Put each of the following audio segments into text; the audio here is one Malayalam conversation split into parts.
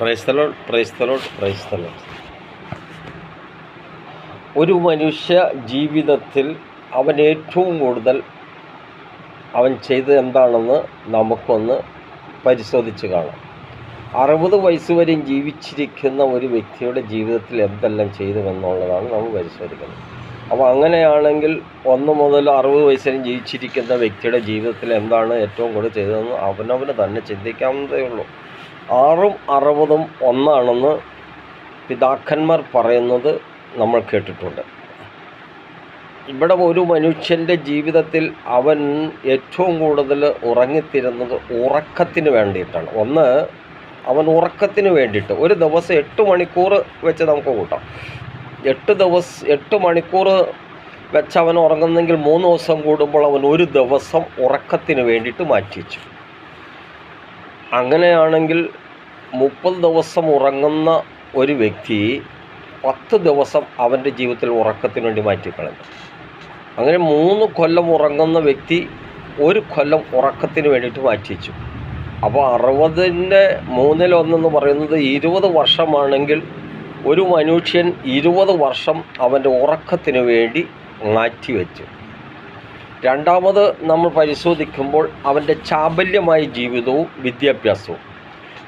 പ്രൈസ്തലോട്ട് പ്രൈസ്തലോട്ട് പ്രൈസ്തലോട്ട് ഒരു മനുഷ്യ ജീവിതത്തിൽ അവൻ ഏറ്റവും കൂടുതൽ അവൻ ചെയ്തത് എന്താണെന്ന് നമുക്കൊന്ന് പരിശോധിച്ച് കാണാം. അറുപത് വയസ്സ് വരെയും ജീവിച്ചിരിക്കുന്ന ഒരു വ്യക്തിയുടെ ജീവിതത്തിൽ എന്തെല്ലാം ചെയ്തു എന്നുള്ളതാണ് നമ്മൾ പരിശോധിക്കുന്നത്. അപ്പോൾ അങ്ങനെയാണെങ്കിൽ ഒന്ന് മുതൽ അറുപത് വയസ്സ് വരെയും ജീവിച്ചിരിക്കുന്ന വ്യക്തിയുടെ ജീവിതത്തിൽ എന്താണ് ഏറ്റവും കൂടുതൽ ചെയ്തതെന്ന് അവനവന് തന്നെ ചിന്തിക്കാവുന്നതേ ഉള്ളൂ. ആറും അറുപതും ഒന്നാണെന്ന് പിതാക്കന്മാർ പറയുന്നത് നമ്മൾ കേട്ടിട്ടുണ്ട്. ഇവിടെ ഒരു മനുഷ്യന്റെ ജീവിതത്തിൽ അവൻ ഏറ്റവും കൂടുതൽ ഉറങ്ങിത്തിരുന്നത് ഉറക്കത്തിന് വേണ്ടിയിട്ടാണ്. ഒന്ന് അവൻ ഉറക്കത്തിന് വേണ്ടിയിട്ട്. ഒരു ദിവസം എട്ട് മണിക്കൂർ വെച്ച് നമുക്ക് കൂട്ടാം. എട്ട് ദിവസം എട്ട് മണിക്കൂർ വെച്ച് അവൻ ഉറങ്ങുന്നെങ്കിൽ മൂന്ന് ദിവസം കൂടുമ്പോൾ അവൻ ഒരു ദിവസം ഉറക്കത്തിന് വേണ്ടിയിട്ട് മാറ്റി വെച്ചു. അങ്ങനെയാണെങ്കിൽ മുപ്പത് ദിവസം ഉറങ്ങുന്ന ഒരു വ്യക്തി പത്ത് ദിവസം അവന്റെ ജീവിതത്തിൽ ഉറക്കത്തിന് വേണ്ടി മാറ്റിക്കളഞ്ഞു അങ്ങനെ മൂന്ന് കൊല്ലം ഉറങ്ങുന്ന വ്യക്തി ഒരു കൊല്ലം ഉറക്കത്തിന് വേണ്ടിയിട്ട് മാറ്റി വെച്ചു. അപ്പോൾ അറുപതിന്റെ മൂന്നിലൊന്നെന്ന് പറയുന്നത് ഇരുപത് വർഷമാണെങ്കിൽ ഒരു മനുഷ്യൻ ഇരുപത് വർഷം അവന്റെ ഉറക്കത്തിന് വേണ്ടി മാറ്റിവെച്ചു രണ്ടാമത് നമ്മൾ പരിശോധിക്കുമ്പോൾ അവന്റെ ചാബല്യമായ ജീവിതവും വിദ്യാഭ്യാസവും.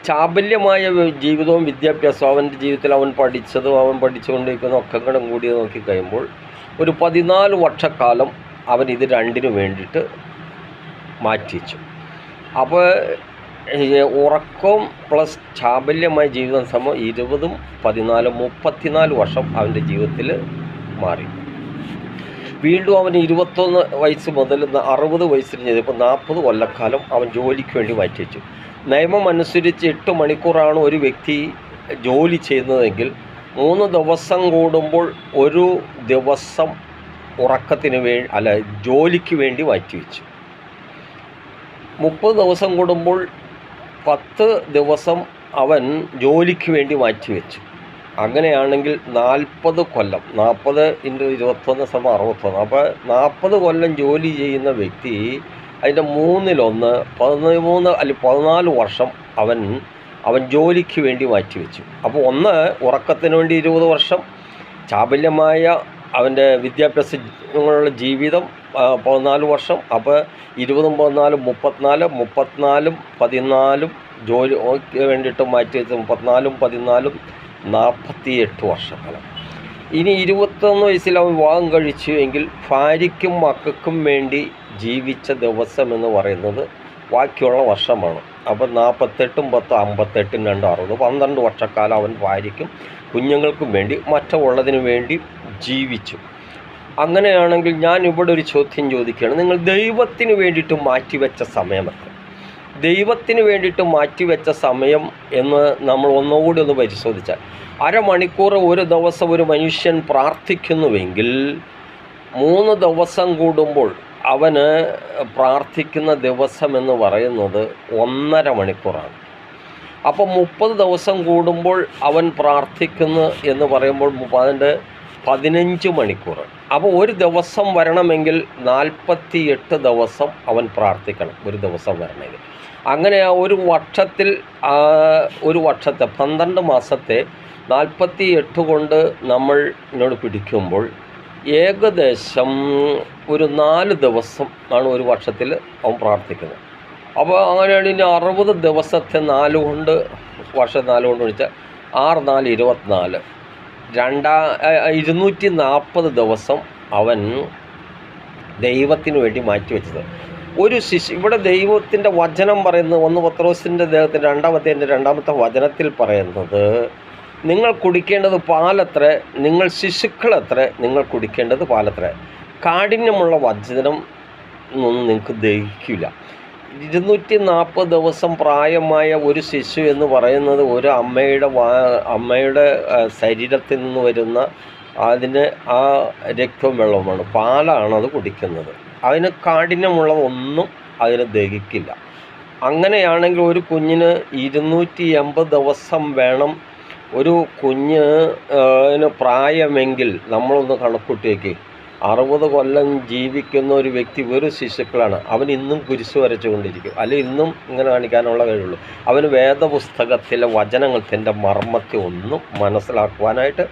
ചാബല്യമായ ജീവിതവും വിദ്യാഭ്യാസവും അവന്റെ ജീവിതത്തിൽ അവൻ പഠിച്ചതും അവൻ പഠിച്ചുകൊണ്ടിരിക്കുന്ന ഒക്കെ കടം നോക്കി കഴിയുമ്പോൾ ഒരു പതിനാല് വർഷക്കാലം അവൻ ഇത് രണ്ടിനു വേണ്ടിയിട്ട് മാറ്റിവെച്ചു. അപ്പോൾ ഉറക്കം ഉറക്കവും പ്ലസ് ചാബല്യമായ ജീവിതം സമം ഇരുപതും പതിനാലും മുപ്പത്തിനാല് വർഷം അവന്റെ ജീവിതത്തിൽ മാറി. വീണ്ടും അവന് ഇരുപത്തൊന്ന് വയസ്സ് മുതൽ അറുപത് വയസ്സിന് ചെയ്തപ്പോൾ നാൽപ്പത് കൊല്ലക്കാലം അവൻ ജോലിക്ക് വേണ്ടി മാറ്റിവെച്ചു നിയമം അനുസരിച്ച് എട്ട് മണിക്കൂറാണ് ഒരു വ്യക്തി ജോലി ചെയ്യുന്നതെങ്കിൽ മൂന്ന് ദിവസം കൂടുമ്പോൾ ഒരു ദിവസം ഉറക്കത്തിന് വേ അല്ല ജോലിക്ക് വേണ്ടി മാറ്റിവെച്ചു മുപ്പത് ദിവസം കൂടുമ്പോൾ പത്ത് ദിവസം അവൻ ജോലിക്ക് വേണ്ടി മാറ്റിവെച്ചു അങ്ങനെയാണെങ്കിൽ നാൽപ്പത് കൊല്ലം നാൽപ്പത് ഇന്റു ഇരുപത്തൊന്ന് സമയം അറുപത്തൊന്ന്. അപ്പോൾ നാൽപ്പത് കൊല്ലം ജോലി ചെയ്യുന്ന വ്യക്തി അതിന്റെ മൂന്നിലൊന്ന് പതിമൂന്ന് അല്ലെങ്കിൽ പതിനാല് വർഷം അവൻ അവൻ ജോലിക്ക് വേണ്ടി മാറ്റിവെച്ചു. അപ്പോൾ ഒന്ന് ഉറക്കത്തിന് വേണ്ടി ഇരുപത് വർഷം ചാബല്യമായ അവന്റെ വിദ്യാഭ്യാസങ്ങളുടെ ജീവിതം പതിനാല് വർഷം. അപ്പോൾ ഇരുപതും പതിനാലും മുപ്പത്തിനാല് മുപ്പത്തിനാലും പതിനാലും ജോലിക്ക് വേണ്ടിയിട്ട് മാറ്റി വെച്ച് മുപ്പത്തിനാലും പതിനാലും നാൽപ്പത്തി എട്ട് വർഷക്കാലം. ഇനി ഇരുപത്തൊന്ന് വയസ്സിൽ അവൻ വിവാഹം കഴിച്ചു എങ്കിൽ ഭാര്യയ്ക്കും മക്കൾക്കും വേണ്ടി ജീവിച്ച ദിവസം എന്ന് പറയുന്നത് ബാക്കിയുള്ള വർഷമാണ്. അപ്പോൾ നാൽപ്പത്തെട്ടും പത്തും അമ്പത്തെട്ടും രണ്ടും അറുപത് പന്ത്രണ്ട് വർഷക്കാലം അവൻ ഭാര്യയ്ക്കും കുഞ്ഞുങ്ങൾക്കും വേണ്ടി മറ്റുള്ളതിനു വേണ്ടി ജീവിച്ചു. അങ്ങനെയാണെങ്കിൽ ഞാൻ ഇവിടെ ഒരു ചോദ്യം ചോദിക്കുകയാണ്. നിങ്ങൾ ദൈവത്തിന് വേണ്ടിയിട്ട് മാറ്റിവെച്ച സമയമൊക്കെ ദൈവത്തിന് വേണ്ടിയിട്ട് മാറ്റിവെച്ച സമയം എന്ന് നമ്മൾ ഒന്നുകൂടി ഒന്ന് പരിശോധിച്ചാൽ അരമണിക്കൂർ ഒരു ദിവസം ഒരു മനുഷ്യൻ പ്രാർത്ഥിക്കുന്നുവെങ്കിൽ മൂന്ന് ദിവസം കൂടുമ്പോൾ അവന് പ്രാർത്ഥിക്കുന്ന ദിവസം എന്ന് പറയുന്നത് ഒന്നര മണിക്കൂറാണ്. അപ്പോൾ മുപ്പത് ദിവസം കൂടുമ്പോൾ അവൻ പ്രാർത്ഥിക്കുന്നു എന്ന് പറയുമ്പോൾ അതിന്റെ പതിനഞ്ച് മണിക്കൂർ. അപ്പോൾ ഒരു ദിവസം വരണമെങ്കിൽ നാൽപ്പത്തി എട്ട് ദിവസം അവൻ പ്രാർത്ഥിക്കണം. ഒരു ദിവസം വരണമെങ്കിൽ. അങ്ങനെ ആ ഒരു വർഷത്തിൽ ഒരു വർഷത്തെ പന്ത്രണ്ട് മാസത്തെ നാൽപ്പത്തി എട്ട് കൊണ്ട് നമ്മൾ എന്നോട് പിടിക്കുമ്പോൾ ഏകദേശം ഒരു നാല് ദിവസം ആണ് ഒരു വർഷത്തിൽ അവൻ പ്രാർത്ഥിക്കുന്നത്. അപ്പോൾ അങ്ങനെയാണ് ഇനി അറുപത് ദിവസത്തെ നാല് കൊണ്ട് വർഷം നാല് കൊണ്ട് വിളിച്ചാൽ ആറ് നാല് ഇരുപത്തിനാല് രണ്ടാ ഇരുന്നൂറ്റി നാൽപ്പത് ദിവസം അവൻ ദൈവത്തിന് വേണ്ടി മാറ്റിവെച്ചത്. ഒരു ശിശു ഇവിടെ ദൈവത്തിന്റെ വചനം പറയുന്നത് ഒന്ന് പത്രോസിന്റെ ദേഹത്തിന്റെ രണ്ടാമത്തെ എന്റെ രണ്ടാമത്തെ വചനത്തിൽ പറയുന്നത് നിങ്ങൾ കുടിക്കേണ്ടത് പാലത്ര നിങ്ങൾ ശിശുക്കളത്ര നിങ്ങൾ കുടിക്കേണ്ടത് പാലത്ര. കാഠിന്യമുള്ള വചനം ഒന്നും നിങ്ങൾക്ക് ദഹിക്കില്ല ഇരുന്നൂറ്റി നാൽപ്പത് ദിവസം പ്രായമായ ഒരു ശിശു എന്ന് പറയുന്നത് ഒരു അമ്മയുടെ വാ അമ്മയുടെ ശരീരത്തിൽ നിന്ന് വരുന്ന അതിന് ആ രക്തവും വെള്ളവുമാണ്. പാലാണ് അത് കുടിക്കുന്നത്. അതിന് കാഠിന്യമുള്ള ഒന്നും അതിന് ദഹിക്കില്ല. അങ്ങനെയാണെങ്കിൽ ഒരു കുഞ്ഞിന് ഇരുന്നൂറ്റി എൺപത് ദിവസം വേണം. ഒരു കുഞ്ഞ് പ്രായമെങ്കിൽ നമ്മളൊന്ന് കണക്കൂട്ടി വയ്ക്കുക അറുപത് കൊല്ലം ജീവിക്കുന്ന ഒരു വ്യക്തി വെറും ശിശുക്കളാണ്. അവൻ ഇന്നും കുരിശ് വരച്ചുകൊണ്ടിരിക്കും. അല്ലെ ഇന്നും ഇങ്ങനെ കാണിക്കാനുള്ള കഴിവുള്ളൂ. അവന് വേദപുസ്തകത്തിലെ വചനത്തിന്റെ മർമ്മത്തെ ഒന്നും മനസ്സിലാക്കുവാനായിട്ട്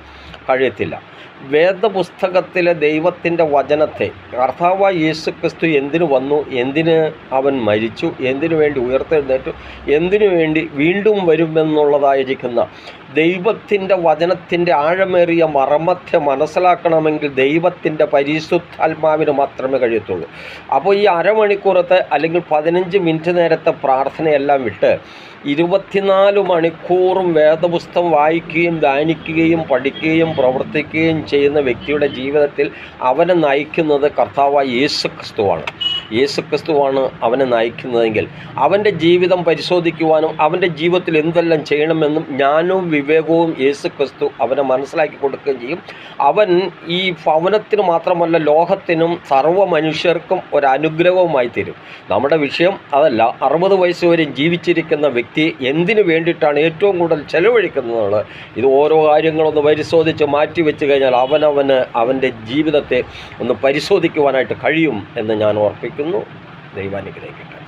കഴിയത്തില്ല. വേദപുസ്തകത്തിലെ ദൈവത്തിന്റെ വചനത്തെ കർത്താവായ യേശു ക്രിസ്തു എന്തിനു വന്നു? എന്തിന് അവൻ മരിച്ചു? എന്തിനു വേണ്ടി ഉയർത്തെഴുന്നേറ്റു? എന്തിനു വേണ്ടി വീണ്ടും വരുമെന്നുള്ളതായിരിക്കുന്ന ദൈവത്തിന്റെ വചനത്തിന്റെ ആഴമേറിയ മർമ്മത്തെ മനസ്സിലാക്കണമെങ്കിൽ ദൈവത്തിന്റെ പരിശുദ്ധാത്മാവിന് മാത്രമേ കഴിയത്തുള്ളൂ. അപ്പോൾ ഈ അരമണിക്കൂറത്തെ അല്ലെങ്കിൽ പതിനഞ്ച് മിനിറ്റ് നേരത്തെ പ്രാർത്ഥനയെല്ലാം വിട്ട് ഇരുപത്തിനാല് മണിക്കൂറും വേദപുസ്തകം വായിക്കുകയും ധ്യാനിക്കുകയും പഠിക്കുകയും പ്രവർത്തിക്കുകയും ചെയ്യുന്ന വ്യക്തിയുടെ ജീവിതത്തിൽ അവനെ നയിക്കുന്നത് കർത്താവായ യേശു ക്രിസ്തുവാണ്. യേശു ക്രിസ്തുവാണ് അവനെ നയിക്കുന്നതെങ്കിൽ അവന്റെ ജീവിതം പരിശോധിക്കുവാനും അവന്റെ ജീവിതത്തിൽ എന്തെല്ലാം ചെയ്യണമെന്നും ജ്ഞാനവും വിവേകവും യേശുക്രിസ്തു അവനെ മനസ്സിലാക്കി കൊടുക്കുകയും ചെയ്യും. അവൻ ഈ ഭവനത്തിന് മാത്രമല്ല ലോകത്തിനും സർവ മനുഷ്യർക്കും ഒരനുഗ്രഹവുമായി തീരും. നമ്മുടെ വിഷയം അതല്ല അറുപത് വയസ്സ് വരെ ജീവിച്ചിരിക്കുന്ന വ്യക്തി എന്തിനു വേണ്ടിയിട്ടാണ് ഏറ്റവും കൂടുതൽ ചെലവഴിക്കുന്നത് ഇത് ഓരോ കാര്യങ്ങളൊന്ന് പരിശോധിച്ച് മാറ്റി വെച്ച് കഴിഞ്ഞാൽ അവനവന് അവന്റെ ജീവിതത്തെ ഒന്ന് പരിശോധിക്കുവാനായിട്ട് കഴിയും എന്ന് ഞാൻ ഓർപ്പിക്കുന്നു ദൈവാനുഗ്രഹിക്കട്ടെ.